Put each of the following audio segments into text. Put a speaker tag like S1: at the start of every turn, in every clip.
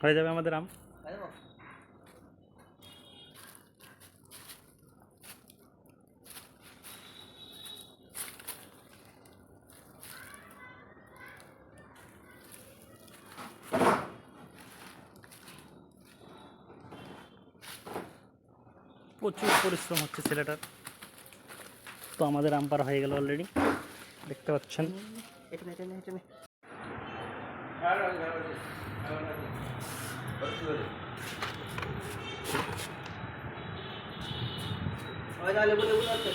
S1: হয়ে যাবে আমাদের আম। প্রচুর পরিশ্রম হচ্ছে ছেলেটার। তো আমাদের আম পাড়া হয়ে গেল অলরেডি দেখতে পাচ্ছেন।
S2: এখানে এখানে এখানে ওই যা লেবু লেবু আছে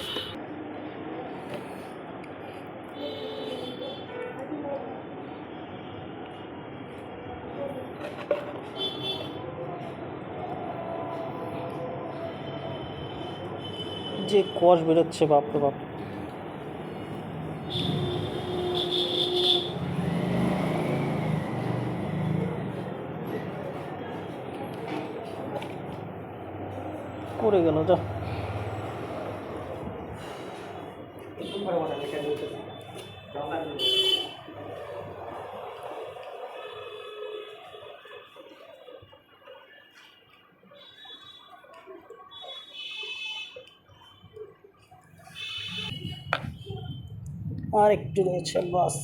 S1: যে কষ বেরোচ্ছে বাপরে বাপ পড়ে গেল যা। আর একটু রয়েছে বাস।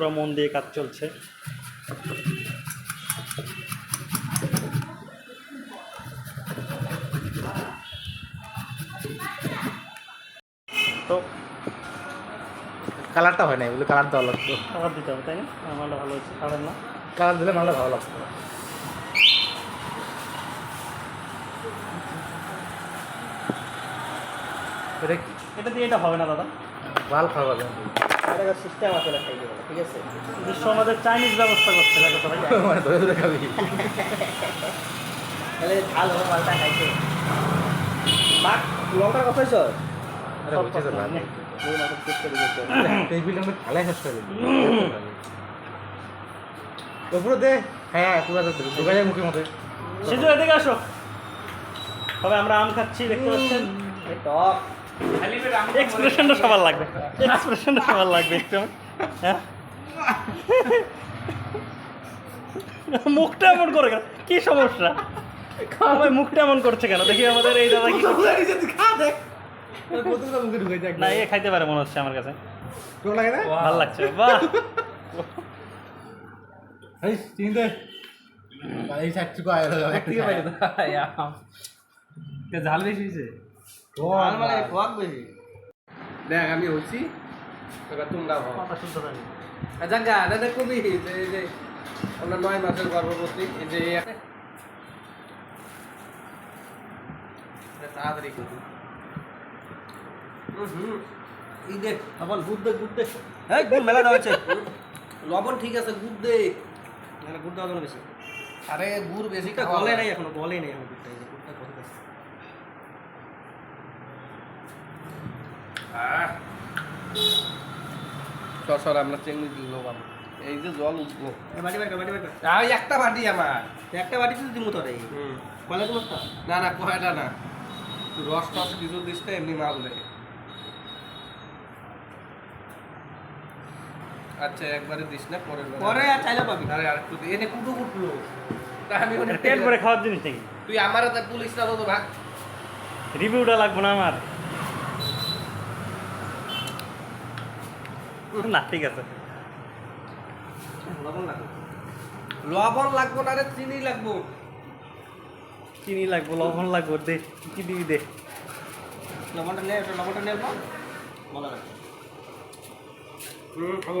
S1: পুরো মন দিয়ে কাজ চলছে। তো
S2: কালারটা হয় না এগুলো কালার দেওয়া লাগতো।
S1: কালার দিতে হবে তাই না? আমারটা ভালো হচ্ছে খাবেন না।
S2: কালার দিলে মালটা ভালো লাগতো। এটা কি?
S1: এটা দিয়ে এটা হবে না দাদা।
S2: ভালো খাওয়া যাবে।
S3: এটা সিস্টেম আছে খাই ঠিক আছে?
S1: বিশ্ব আমাদের চাইনিজ ব্যবস্থা করছে দেখো সবাই
S2: মানে ধরে ধরে খাবি
S3: তাহলে ঝাল হবে মালটা খাইছে। বাট লঙ্কার কথা হয়েছ
S2: আরে বলছি তো ভাই
S3: ওই মাথা চেক করে দিয়েছে
S2: এই বিল আমরা খালাই শেষ করে দিই ওপরে দে। হ্যাঁ পুরো মুখের মধ্যে।
S1: এদিকে আসো। তবে আমরা আম খাচ্ছি দেখতে পাচ্ছেন?
S3: টক।
S1: এক্সপ্রেশনটা সবার লাগবে। এক্সপ্রেশনটা সবার লাগবে একটু হ্যাঁ? মুখটা এমন করে কেন? কি সমস্যা? সবাই মুখটা এমন করছে কেন? দেখি আমাদের এই দাদা কি না এ খাইতে পারে মনে হচ্ছে আমার কাছে।
S2: তোর লাগে না?
S1: ভালো লাগছে। বাহ!
S2: ঝাল হয়েছে?
S3: বেশি
S2: দেখ আমি হচ্ছি এবার তোমরা দাদা কবি যে এই যে আমরা নয় মাসের গর্ভবতী যে এই একটা- এটা তাড়াতাড়ি করি
S3: এই দেখ লবণ গুড় দে গুড় দে। হ্যাঁ গুড় মেলা দেওয়া হচ্ছে লবণ ঠিক আছে গুড় দে। না গুড় দেওয়া বেশি।
S2: আরে গুড় বেশি
S3: গলে নাই এখনও গলে নাই এখন গুড়টা গুড়টা গলে গেছে
S2: সর সর আমরা চেঙ্গি দিল বাবু। এই যে জল উঠবো।
S3: বাটি বাটি বাটি বাটি
S2: আর একটা বাটি আমার।
S3: একটা বাটি তো দিমু তোরে।
S2: না না কয়টা না। রস টস কিছু দিস না এমনি মাল দে। আচ্ছা একবারে দিস না পরে
S3: পরে আর চাইলে পাবি।
S2: আরে আর একটু এনে কুটু কুটলো আমি
S1: ভরে খাওয়ার জিনিস নাকি?
S2: তুই আমার হাতে পুলিশ না তো ভাগ।
S1: রিভিউটা লাগবে না আমার। না ঠিক আছে।
S3: লবণ লাগবে।
S2: লবণ লাগবো না রে চিনি লাগবো।
S1: চিনি লাগবো লবণ লাগবো দে কি দিবি দে।
S3: লবণটা নে লবণটা নে ভালো লাগবে
S2: হুম খাব।